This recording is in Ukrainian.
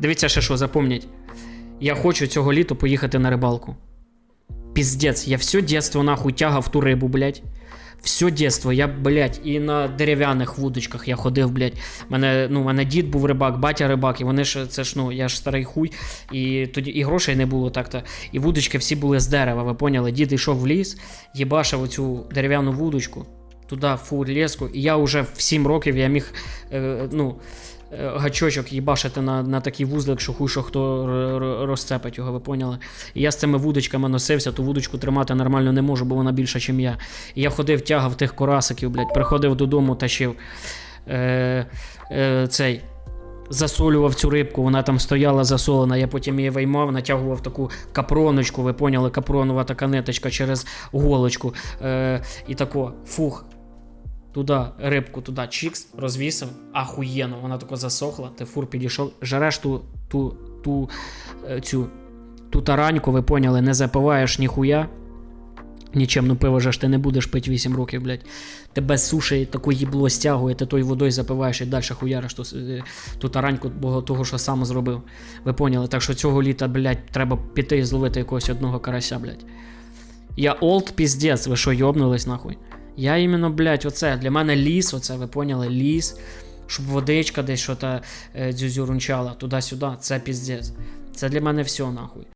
Дивіться, ще що, запомніть. Я хочу цього літа поїхати на рибалку. Піздець, я все дєтство нахуй тягав ту рибу, блядь. Все дєтство, я, блядь, і на дерев'яних вудочках я ходив, блядь. Мене, ну, мене дід був рибак, батя рибак, і вони ж це ж, ну, я ж старий хуй, і тоді і грошей не було так-то. І вудочки всі були з дерева, ви поняли? Дід йшов в ліс, їбашив оцю дерев'яну вудочку, туди фур леску, і я вже в 7 років я міг, е, ну, гачочок їбашити на, на такий вузлик, що хуй, що хто розцепить його, ви поняли? І я з цими вудочками носився, ту вудочку тримати нормально не можу, бо вона більша, ніж я. І я ходив, тягав тих корасиків, блядь, приходив додому, тащив е, е, цей. Засолював цю рибку, вона там стояла засолена, я потім її виймав, натягував таку капроночку, ви поняли, капронова така ниточка через голочку. Е, і тако, фух, туди рибку, туди чікс, розвісив, ахуєнно, вона тако засохла, ти фур підійшов, жареш ту, ту, ту, е, цю, ту тараньку, ви поняли, не запиваєш ніхуя. Нічим, ну пиво ж ти не будеш пити 8 років, блядь. Тебе суші таке їбло стягує, ти тою водою запиваєш і далі хуяриш ту, е, ту тараньку, того, що сам зробив. Ви поняли? Так що цього літа, блядь, треба піти і зловити якогось одного карася, блядь. Я олд піздець, ви що, йобнулись нахуй? Я іменно, блядь, оце, для мене ліс, оце, ви поняли, ліс, щоб водичка десь що та е, дзюзюрунчала туди-сюди, це піздець. Це для мене все, нахуй.